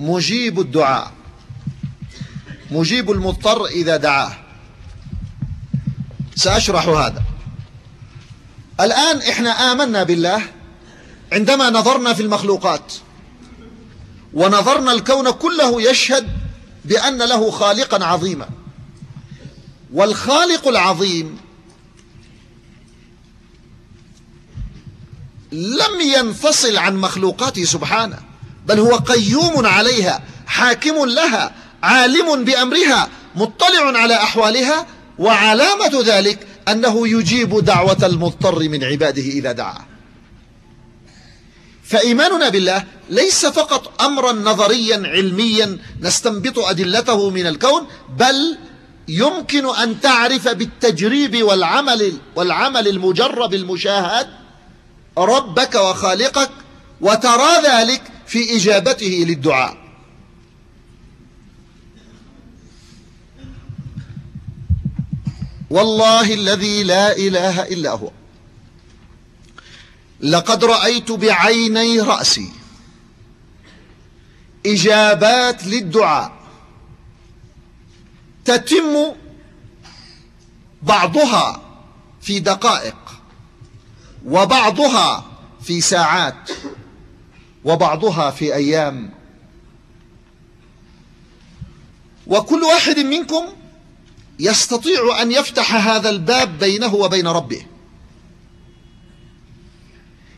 مجيب الدعاء. مجيب المضطر إذا دعاه. سأشرح هذا. الآن إحنا آمنا بالله عندما نظرنا في المخلوقات. ونظرنا الكون كله يشهد بأن له خالقا عظيما. والخالق العظيم لم ينفصل عن مخلوقاته سبحانه. بل هو قيوم عليها حاكم لها عالم بأمرها مطلع على أحوالها وعلامة ذلك أنه يجيب دعوة المضطر من عباده إذا دعاه فإيماننا بالله ليس فقط أمرا نظريا علميا نستنبط أدلته من الكون بل يمكن أن تعرف بالتجريب والعمل والعمل المجرب المشاهد ربك وخالقك وترى ذلك في إجابته للدعاء. والله الذي لا إله إلا هو. لقد رأيت بعيني رأسي إجابات للدعاء. تتم بعضها في دقائق وبعضها في ساعات. وبعضها في أيام. وكل واحد منكم يستطيع أن يفتح هذا الباب بينه وبين ربه.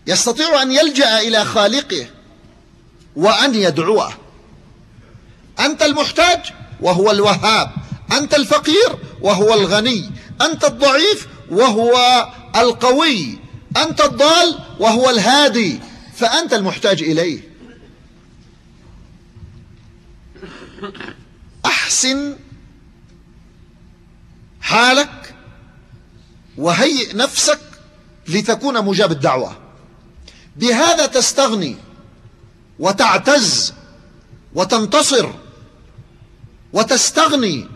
يستطيع أن يلجأ إلى خالقه وأن يدعوه. أنت المحتاج وهو الوهاب أنت الفقير وهو الغني أنت الضعيف وهو القوي أنت الضال وهو الهادي. فأنت المحتاج إليه. أحسن حالك وهيئ نفسك لتكون مجاب الدعوة. بهذا تستغني وتعتز وتنتصر وتستغني